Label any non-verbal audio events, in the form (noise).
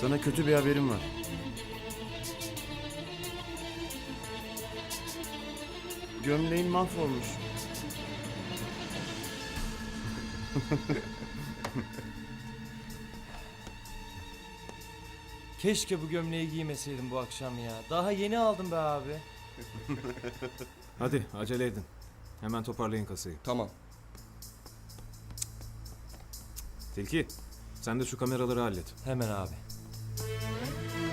Sana kötü bir haberim var. Gömleğin mahvolmuş. (laughs) Keşke bu gömleği giymeseydim bu akşam ya. Daha yeni aldım be abi. (laughs) Hadi acele edin. Hemen toparlayın kasayı. Tamam. Tilki sen de şu kameraları hallet. Hemen abi. Música